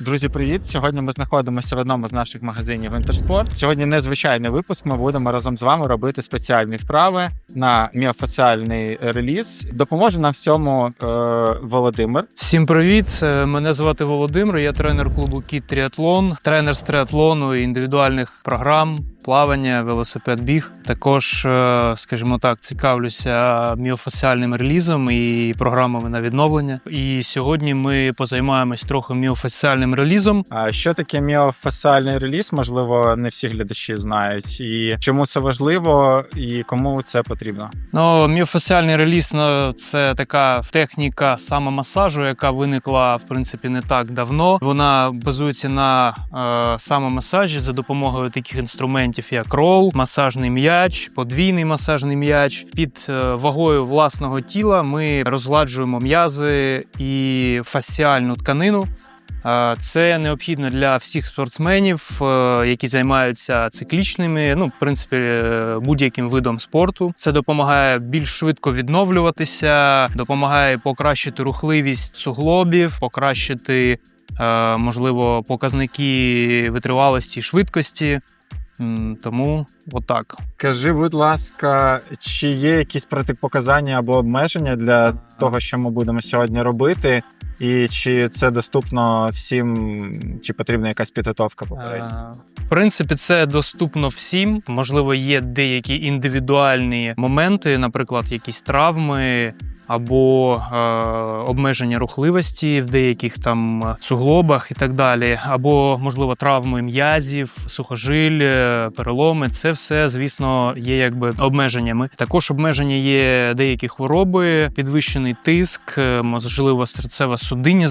Друзі, привіт! Сьогодні ми знаходимося в одному з наших магазинів Інтерспорт. Сьогодні незвичайний випуск. Ми будемо разом з вами робити спеціальні вправи на міофасіальний реліз. Допоможе нам в цьому е, Володимир. Всім привіт! Е, Мене звати Володимир. Я тренер клубу Кіт Тріатлон, тренер з триатлону і індивідуальних програм, плавання, велосипед, біг. Також, е, скажімо так, цікавлюся міофасіальним релізом і програмами на відновлення. І сьогодні ми позаймаємось трохи міофасіальним релізом. А що таке міофасіальний реліз? Можливо, не всі глядачі знають. І чому це важливо, і кому це потрібно? Ну, міофасіальний реліз ну, це така техніка самомасажу, яка виникла в принципі не так давно. Вона базується на е, самомасажі за допомогою таких інструментів, як рол, масажний м'яч, подвійний масажний м'яч. Під е, вагою власного тіла ми розгладжуємо м'язи і фасіальну тканину. Це необхідно для всіх спортсменів, е, які займаються циклічними, ну, в принципі, е, будь-яким видом спорту. Це допомагає більш швидко відновлюватися, допомагає покращити рухливість суглобів, покращити, можливо, показники витривалості і швидкості. Тому отак. Кажи, будь ласка, чи є якісь протипоказання або обмеження для того, що ми будемо сьогодні робити? І чи це доступно всім, чи потрібна якась підготовка попередня? Е, В принципі, це доступно всім. Можливо, є деякі індивідуальні моменти, наприклад, якісь травми. Або е, обмеження рухливості в деяких там суглобах і так далі, або можливо травми м'язів, сухожиль, е, переломи. Це все, звісно, є якби обмеженнями. Також обмеження є деякі хвороби, підвищений тиск, е, можливо, серцево-судинні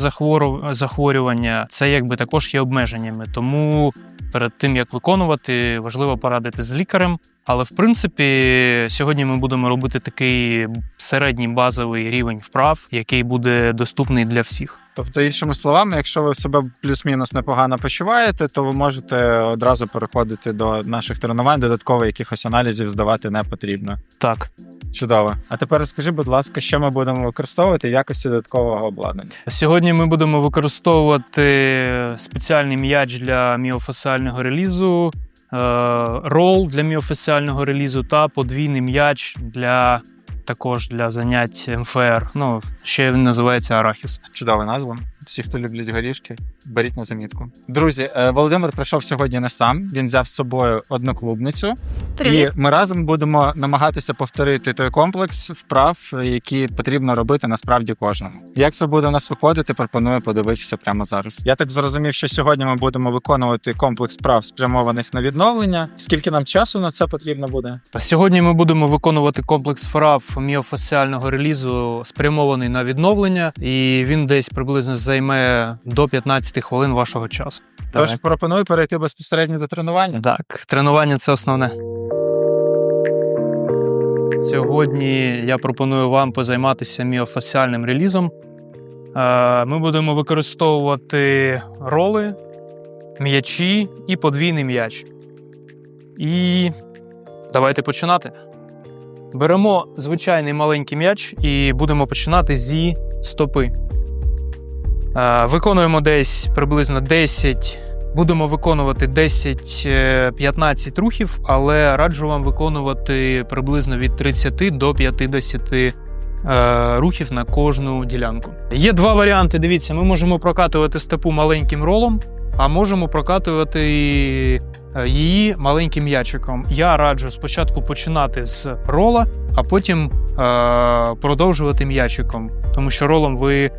захворювання. Це якби також є обмеженнями. Тому перед тим як виконувати, важливо порадити з лікарем. Але в принципі, сьогодні ми будемо робити такий середній базовий рівень вправ, який буде доступний для всіх. Тобто, іншими словами, якщо ви себе плюс-мінус непогано почуваєте, то ви можете одразу переходити до наших тренувань. Додатково якихось аналізів здавати не потрібно. Так, Чудово. А тепер розкажи, будь ласка, що ми будемо використовувати в якості додаткового обладнання. сьогодні ми будемо використовувати спеціальний м'яч для міофасіального релізу, е, рол для міофасіального релізу та подвійний м'яч для також для занять МФР. Ну ще він називається арахіс. Чудова назва. Всі, хто люблять горішки, беріть на замітку. Друзі, е, Володимир прийшов сьогодні не сам. Він взяв з собою одноклубницю, Привіт. і ми разом будемо намагатися повторити той комплекс вправ, які потрібно робити насправді кожному. Як це буде у нас виходити, пропоную подивитися прямо зараз. Я так зрозумів, що сьогодні ми будемо виконувати комплекс вправ, спрямованих на відновлення. Скільки нам часу на це потрібно буде? Сьогодні ми будемо виконувати комплекс вправ міофасіального релізу, спрямований на відновлення, і він десь приблизно займе до 15 хвилин вашого часу. Тож пропоную перейти безпосередньо до тренування. Так, тренування це основне. Сьогодні я пропоную вам позайматися міофасіальним релізом. Е, Ми будемо використовувати роли, м'ячі і подвійний м'яч. І давайте починати. Беремо звичайний маленький м'яч і будемо починати зі стопи. Е, Виконуємо десь приблизно 10 Будемо виконувати 10-15 рухів, але раджу вам виконувати приблизно від 30 до 50 е, рухів на кожну ділянку. Є два варіанти. Дивіться, ми можемо прокатувати стопу маленьким ролом, а можемо прокатувати е, її маленьким м'ячиком. Я раджу спочатку починати з рола, а потім е, продовжувати м'ячиком, тому що ролом ви е,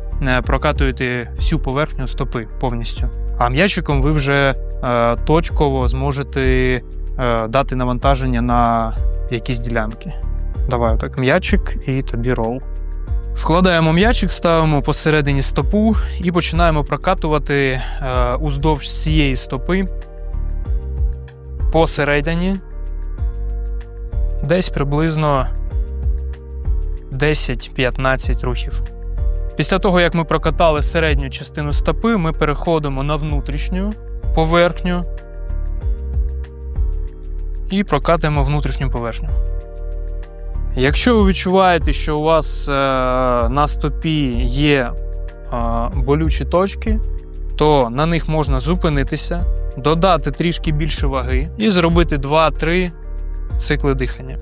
прокатуєте всю поверхню стопи повністю. А м'ячиком ви вже е, точково зможете е, дати навантаження на якісь ділянки. Давай так, м'ячик і тобі рол. Вкладаємо м'ячик, ставимо посередині стопу і починаємо прокатувати е, уздовж цієї стопи посередині. Десь приблизно 10-15 рухів. Після того, як ми прокатали середню частину стопи, ми переходимо на внутрішню поверхню і прокатуємо внутрішню поверхню. Якщо ви відчуваєте, що у вас е, на стопі є е, болючі точки, то на них можна зупинитися, додати трішки більше ваги і зробити 2-3 цикли дихання.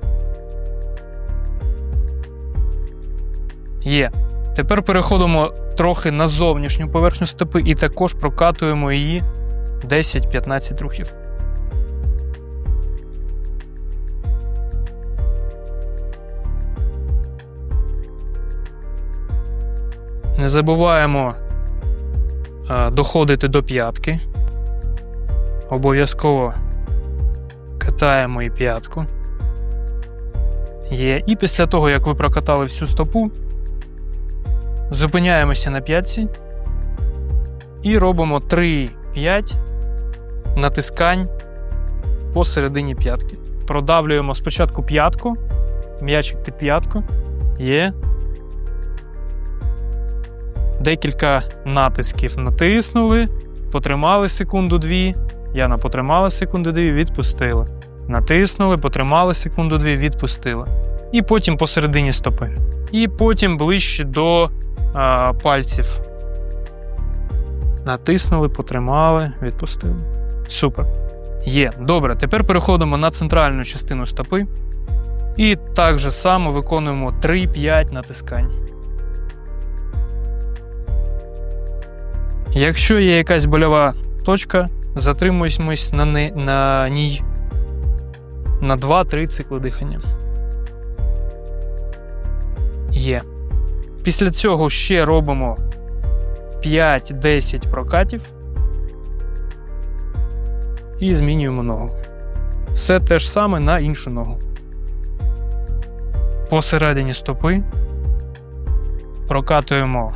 Є. Тепер переходимо трохи на зовнішню поверхню стопи і також прокатуємо її 10-15 рухів. Не забуваємо е, доходити до п'ятки. Обов'язково катаємо і п'ятку. Є. І після того, як ви прокатали всю стопу, зупиняємося на п'ятці і робимо 3-5 натискань посередині п'ятки. Продавлюємо спочатку п'ятку, м'ячик під п'ятку. Є. Декілька натисків натиснули, потримали секунду-дві. Яна потримала секунду-дві, відпустила. Натиснули, потримали секунду-дві, відпустила. І потім посередині стопи. І потім ближче до а, пальців. Натиснули, потримали, відпустили. Супер. Є. Добре. Тепер переходимо на центральну частину стопи. І так же само виконуємо 3-5 натискань. Якщо є якась больова точка, затримуємось на, не, на ній на 2-3 цикли дихання. Є. Після цього ще робимо 5-10 прокатів і змінюємо ногу. Все те ж саме на іншу ногу. Посередині стопи прокатуємо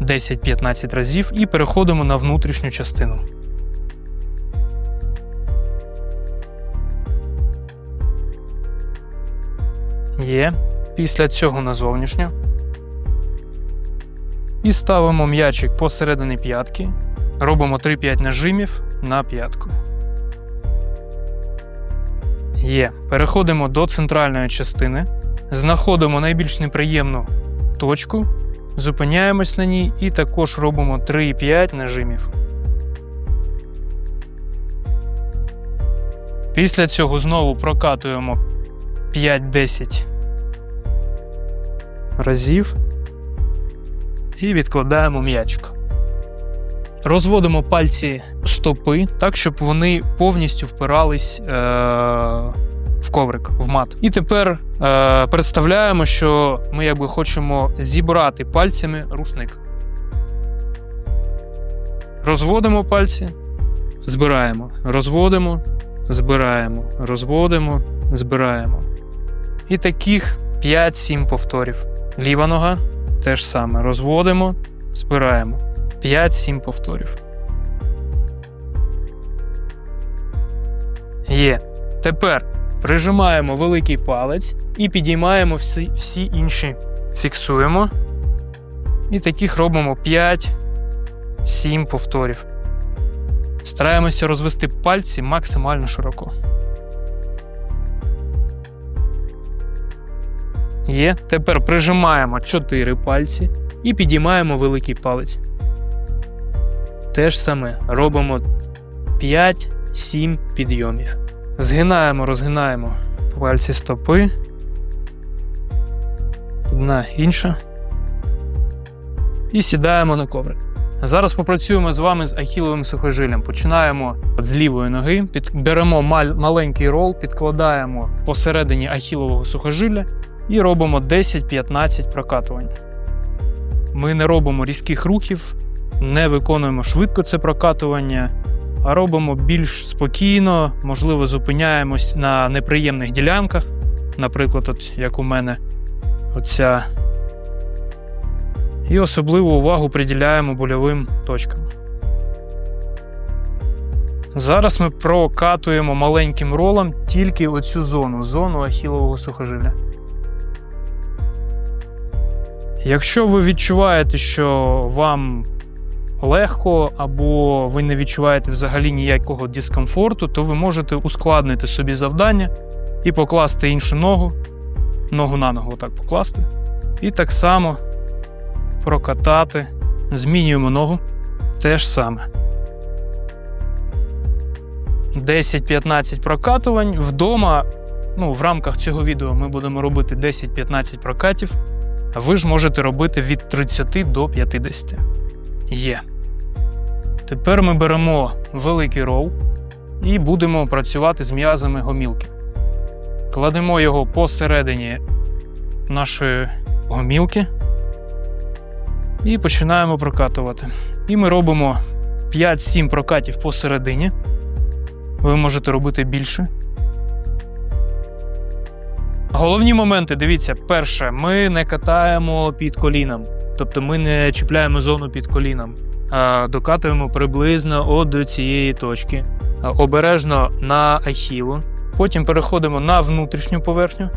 10-15 разів і переходимо на внутрішню частину. Є. Після цього на зовнішню. І ставимо м'ячик посередині п'ятки. Робимо 3-5 нажимів на п'ятку. Є. Переходимо до центральної частини. Знаходимо найбільш неприємну точку. Зупиняємось на ній і також робимо 3-5 нажимів. Після цього знову прокатуємо 5-10 разів і відкладаємо м'ячик. Розводимо пальці стопи так, щоб вони повністю впирались е- в коврик, в мат. І тепер е- представляємо, що ми якби хочемо зібрати пальцями рушник. Розводимо пальці, збираємо, розводимо, збираємо, розводимо, збираємо. І таких 5-7 повторів. Ліва нога теж саме. Розводимо, збираємо. 5-7 повторів. Є. Тепер прижимаємо великий палець і підіймаємо всі, всі інші. Фіксуємо. І таких робимо 5-7 повторів. Стараємося розвести пальці максимально широко. Є. Тепер прижимаємо 4 пальці і підіймаємо великий палець. Те ж саме робимо 5-7 підйомів. Згинаємо, розгинаємо пальці стопи. Одна інша. І сідаємо на коврик. Зараз попрацюємо з вами з ахіловим сухожиллям. Починаємо з лівої ноги, під... беремо маленький рол, підкладаємо посередині ахілового сухожилля і робимо 10-15 прокатувань. Ми не робимо різких рухів, не виконуємо швидко це прокатування, а робимо більш спокійно, можливо, зупиняємось на неприємних ділянках. Наприклад, от як у мене оця. І особливу увагу приділяємо больовим точкам. Зараз ми прокатуємо маленьким ролом тільки оцю зону, зону ахілового сухожилля. Якщо ви відчуваєте, що вам легко або ви не відчуваєте взагалі ніякого дискомфорту, то ви можете ускладнити собі завдання і покласти іншу ногу ногу на ногу отак покласти. І так само прокатати. Змінюємо ногу. Те ж саме. 10-15 прокатувань. Вдома, ну, в рамках цього відео ми будемо робити 10-15 прокатів, ви ж можете робити від 30 до 50. Є. Тепер ми беремо великий рол і будемо працювати з м'язами гомілки. Кладемо його посередині нашої гомілки і починаємо прокатувати. І ми робимо 5-7 прокатів посередині. Ви можете робити більше. Головні моменти, дивіться, перше, ми не катаємо під коліном, тобто ми не чіпляємо зону під коліном, а докатуємо приблизно от до цієї точки. Обережно на ахілу. Потім переходимо на внутрішню поверхню.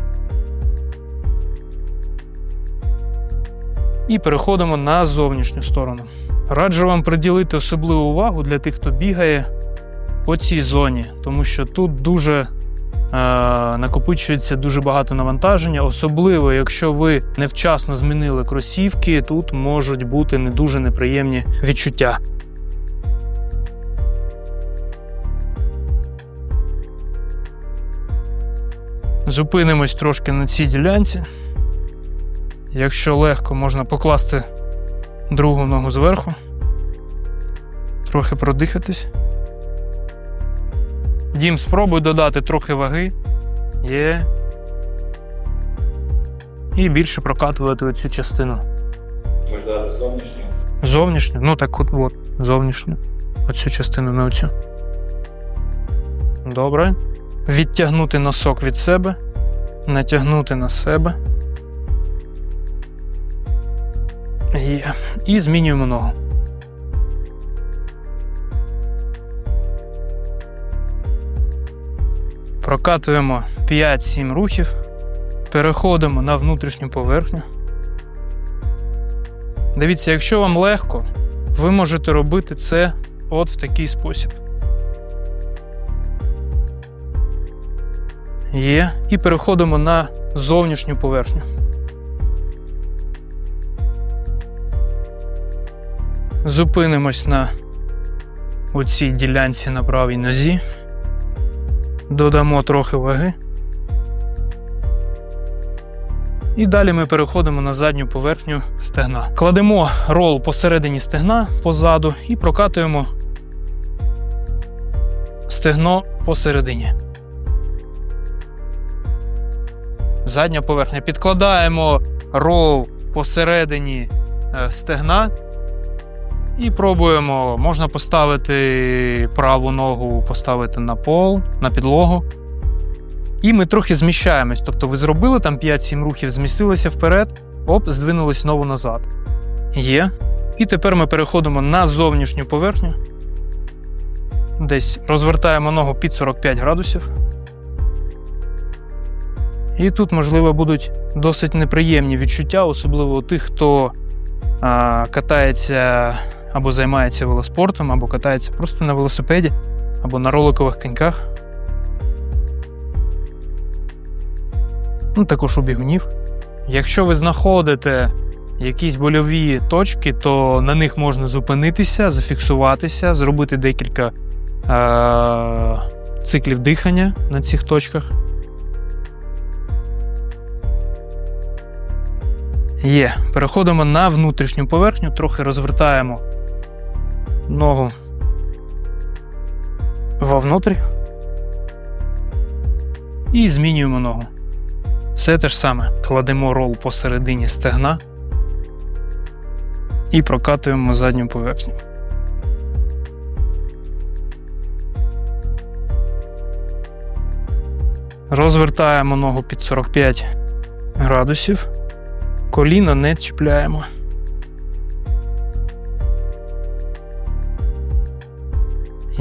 І переходимо на зовнішню сторону. Раджу вам приділити особливу увагу для тих, хто бігає по цій зоні, тому що тут дуже накопичується дуже багато навантаження, особливо якщо ви невчасно змінили кросівки, тут можуть бути не дуже неприємні відчуття. Зупинимось трошки на цій ділянці. Якщо легко, можна покласти другу ногу зверху, трохи продихатись. Дім, спробуй додати трохи ваги. Є. І більше прокатувати оцю частину. Ми зараз зовнішні. Зовнішню, ну так от, от зовнішню. Оцю частину на оцю. Добре. Відтягнути носок від себе, натягнути на себе. Є. І змінюємо ногу. Прокатуємо 5-7 рухів, переходимо на внутрішню поверхню. Дивіться, якщо вам легко, ви можете робити це от в такий спосіб. Є. І переходимо на зовнішню поверхню. Зупинимось на оцій ділянці на правій нозі. Додамо трохи ваги. І далі ми переходимо на задню поверхню стегна. Кладемо рол посередині стегна позаду і прокатуємо стегно посередині. Задня поверхня. Підкладаємо рол посередині е, стегна. І пробуємо. Можна поставити праву ногу, поставити на пол, на підлогу. І ми трохи зміщаємось. Тобто ви зробили там 5-7 рухів, змістилися вперед, оп, здвинулись знову назад. Є. І тепер ми переходимо на зовнішню поверхню. Десь розвертаємо ногу під 45 градусів. І тут, можливо, будуть досить неприємні відчуття, особливо у тих, хто а, катається або займається велоспортом, або катається просто на велосипеді, або на роликових коньках. Ну, також у бігунів. Якщо ви знаходите якісь больові точки, то на них можна зупинитися, зафіксуватися, зробити декілька е- циклів дихання на цих точках. Є. Переходимо на внутрішню поверхню, трохи розвертаємо ногу вовнутрь і змінюємо ногу. Все те ж саме. Кладемо рол посередині стегна і прокатуємо задню поверхню. Розвертаємо ногу під 45 градусів. Коліна не чіпляємо.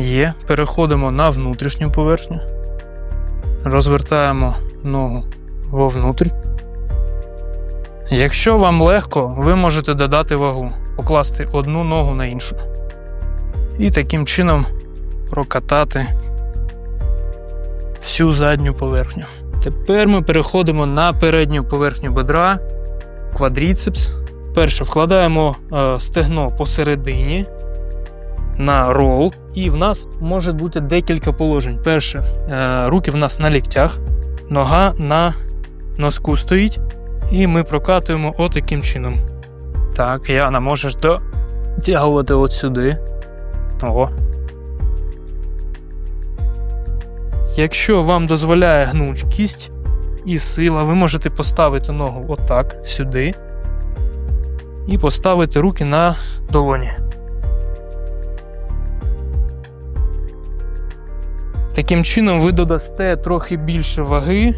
Є. Переходимо на внутрішню поверхню. Розвертаємо ногу вовнутрь. Якщо вам легко, ви можете додати вагу, покласти одну ногу на іншу. І таким чином прокатати всю задню поверхню. Тепер ми переходимо на передню поверхню бедра, квадріцепс. Перше вкладаємо е, стегно посередині на рол, і в нас може бути декілька положень. Перше, е, руки в нас на ліктях, нога на носку стоїть, і ми прокатуємо отаким чином. Так, Яна, можеш дотягувати от сюди. О. Якщо вам дозволяє гнучкість і сила, ви можете поставити ногу отак сюди і поставити руки на долоні. Таким чином ви додасте трохи більше ваги.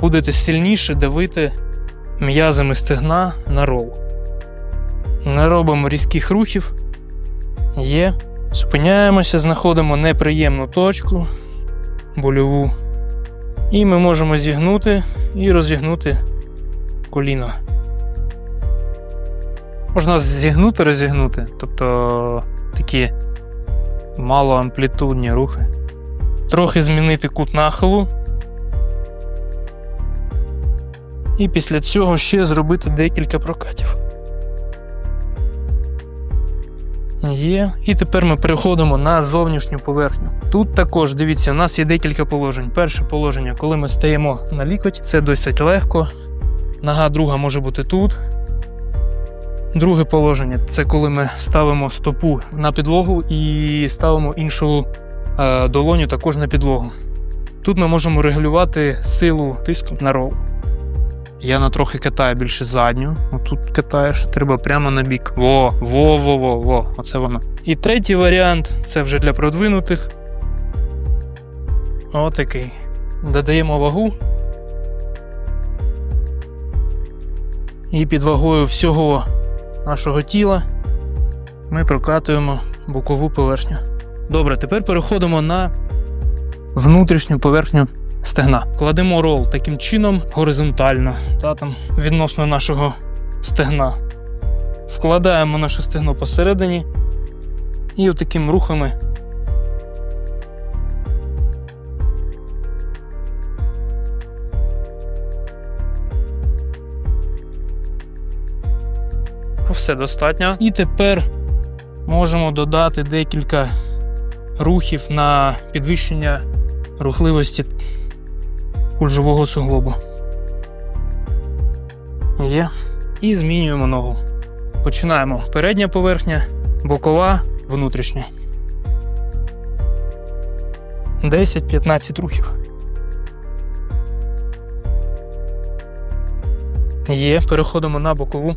Будете сильніше давити м'язами стегна на рол. Не робимо різких рухів. Є. Зупиняємося, знаходимо неприємну точку, больову. І ми можемо зігнути і розігнути коліно. Можна зігнути, розігнути, тобто такі малоамплітудні рухи. Трохи змінити кут нахилу. І після цього ще зробити декілька прокатів. Є. І тепер ми переходимо на зовнішню поверхню. Тут також дивіться, у нас є декілька положень. Перше положення, коли ми стаємо на лікоть, це досить легко. Нога друга може бути тут. Друге положення це коли ми ставимо стопу на підлогу і ставимо іншу е, долоню також на підлогу. Тут ми можемо регулювати силу тиску на рол. Я на трохи катаю більше задню. Отут катаєш, треба прямо на бік. Во, во, во, во, во. Оце воно. І третій варіант це вже для продвинутих. Отакий. Додаємо вагу. І під вагою всього нашого тіла ми прокатуємо бокову поверхню. Добре, тепер переходимо на внутрішню поверхню стегна. Кладемо рол таким чином горизонтально, та, там, відносно нашого стегна. Вкладаємо наше стегно посередині і отаким рухами все достатньо. І тепер можемо додати декілька рухів на підвищення рухливості кульжового суглобу. Є. І змінюємо ногу. Починаємо передня поверхня, бокова, внутрішня. 10-15 рухів. Є. Переходимо на бокову.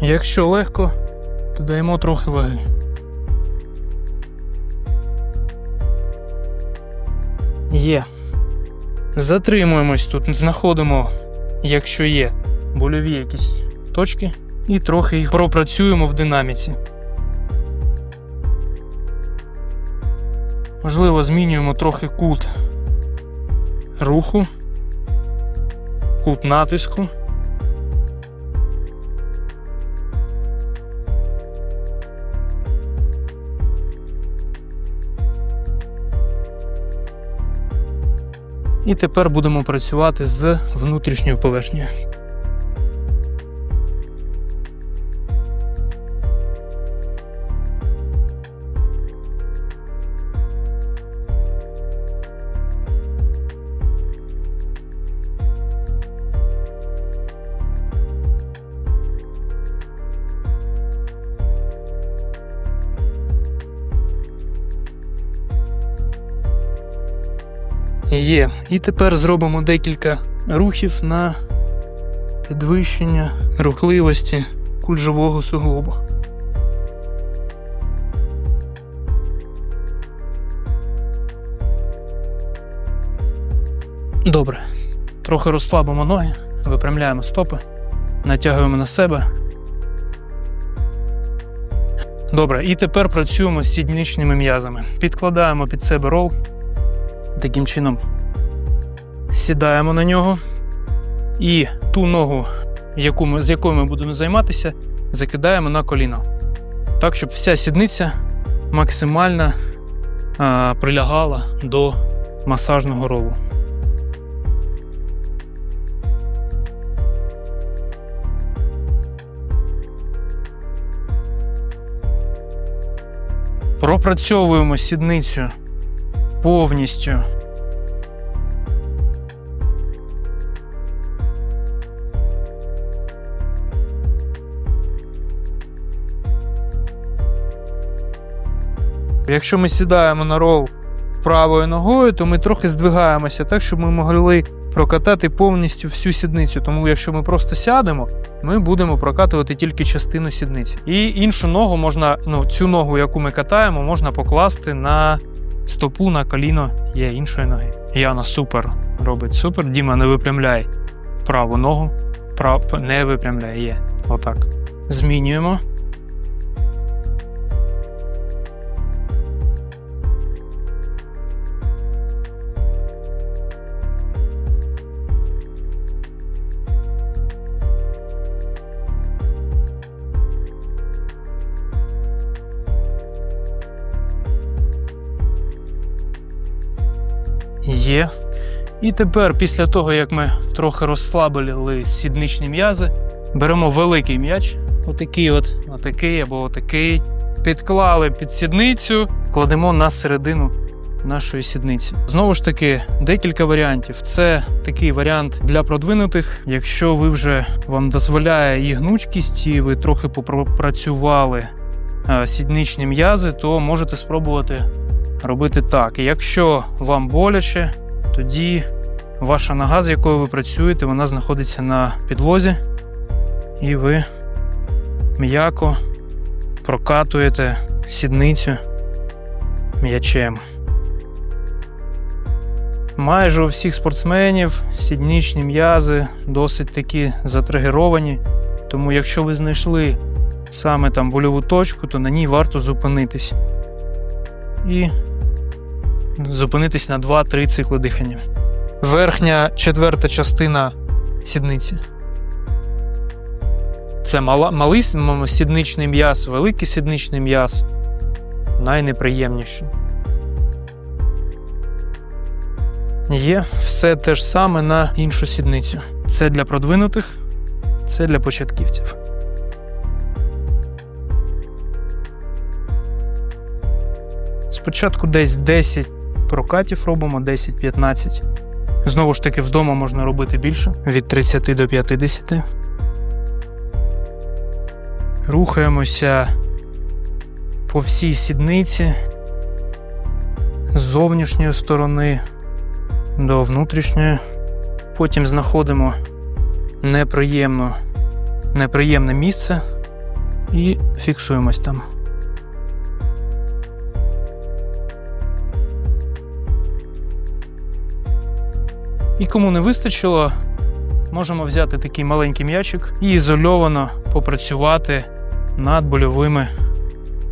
Якщо легко, додаємо трохи ваги. Є. Затримуємось тут, знаходимо, якщо є больові якісь точки, і трохи їх пропрацюємо в динаміці. Можливо, змінюємо трохи кут руху, кут натиску. І тепер будемо працювати з внутрішньою поверхнею. Є. І тепер зробимо декілька рухів на підвищення рухливості кульжового суглобу. Добре. Трохи розслабимо ноги, випрямляємо стопи, натягуємо на себе. Добре, і тепер працюємо з сідничними м'язами. Підкладаємо під себе рол. Таким чином сідаємо на нього. І ту ногу, яку ми, з якою ми будемо займатися, закидаємо на коліно. Так, щоб вся сідниця максимально а, прилягала до масажного ролу. Пропрацьовуємо сідницю повністю. Якщо ми сідаємо на рол правою ногою, то ми трохи здвигаємося так, щоб ми могли прокатати повністю всю сідницю. Тому якщо ми просто сядемо, ми будемо прокатувати тільки частину сідниці. І іншу ногу можна, ну цю ногу, яку ми катаємо, можна покласти на стопу на коліно є іншої ноги. Яна супер робить супер. Діма не випрямляй праву ногу. Прав... Не випрямляй є. Отак. Змінюємо. І тепер, після того, як ми трохи розслабили сідничні м'язи, беремо великий м'яч, отакий от, отакий або отакий. Підклали під сідницю, кладемо на середину нашої сідниці. Знову ж таки, декілька варіантів. Це такий варіант для продвинутих. Якщо ви вже вам дозволяє і гнучкість, і ви трохи попрацювали е, сідничні м'язи, то можете спробувати робити так. Якщо вам боляче, тоді ваша нога, з якою ви працюєте, вона знаходиться на підлозі, і ви м'яко прокатуєте сідницю м'ячем. Майже у всіх спортсменів сідничні м'язи досить такі затригеровані. Тому, якщо ви знайшли саме там больову точку, то на ній варто зупинитись. І зупинитись на 2-3 цикли дихання. Верхня четверта частина сідниці. Це малий сідничний м'яз, великий сідничний м'яз. Найнеприємніший. Є все те ж саме на іншу сідницю. Це для продвинутих, це для початківців. Спочатку десь 10 прокатів робимо 10-15. Знову ж таки, вдома можна робити більше від 30 до 50. Рухаємося по всій сідниці з зовнішньої сторони до внутрішньої. Потім знаходимо неприємне місце і фіксуємось там. І кому не вистачило, можемо взяти такий маленький м'ячик і ізольовано попрацювати над больовими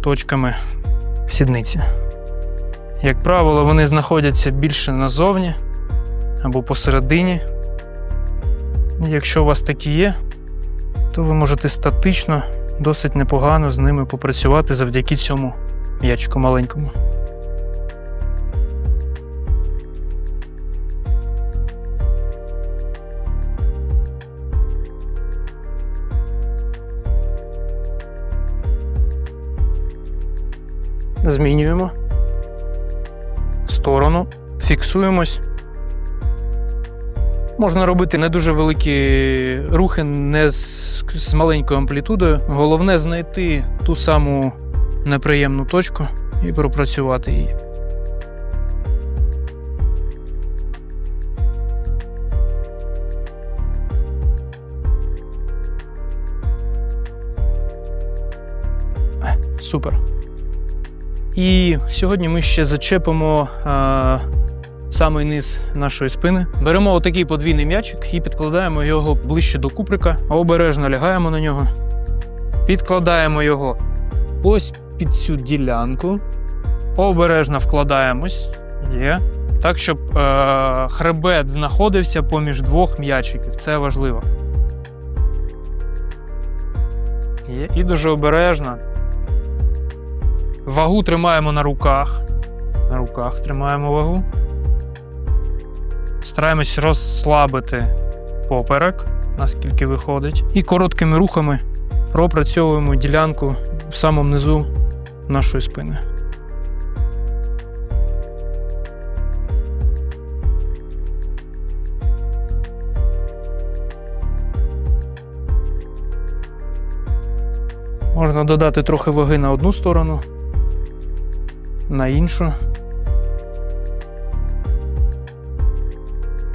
точками сідниці. Як правило, вони знаходяться більше назовні або посередині. Якщо у вас такі є, то ви можете статично досить непогано з ними попрацювати завдяки цьому м'ячику маленькому. Змінюємо сторону, фіксуємось. Можна робити не дуже великі рухи, не з, з маленькою амплітудою. Головне знайти ту саму неприємну точку і пропрацювати її. Супер. І сьогодні ми ще зачепимо а, самий низ нашої спини. Беремо отакий подвійний м'ячик і підкладаємо його ближче до куприка, обережно лягаємо на нього, підкладаємо його ось під цю ділянку, обережно вкладаємось. Є. Так, щоб е, хребет знаходився поміж двох м'ячиків. Це важливо. Є. І дуже обережно. Вагу тримаємо на руках. На руках тримаємо вагу. Стараємось розслабити поперек, наскільки виходить. І короткими рухами пропрацьовуємо ділянку в самому низу нашої спини. Можна додати трохи ваги на одну сторону, на іншу.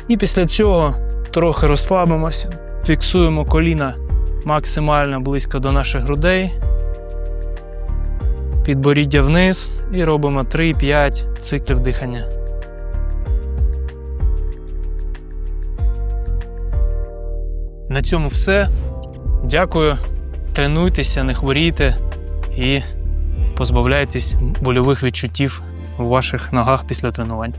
І після цього трохи розслабимося, фіксуємо коліна максимально близько до наших грудей, підборіддя вниз і робимо 3-5 циклів дихання. На цьому все. Дякую. Тренуйтеся, не хворійте і позбавляйтесь больових відчуттів у ваших ногах після тренувань.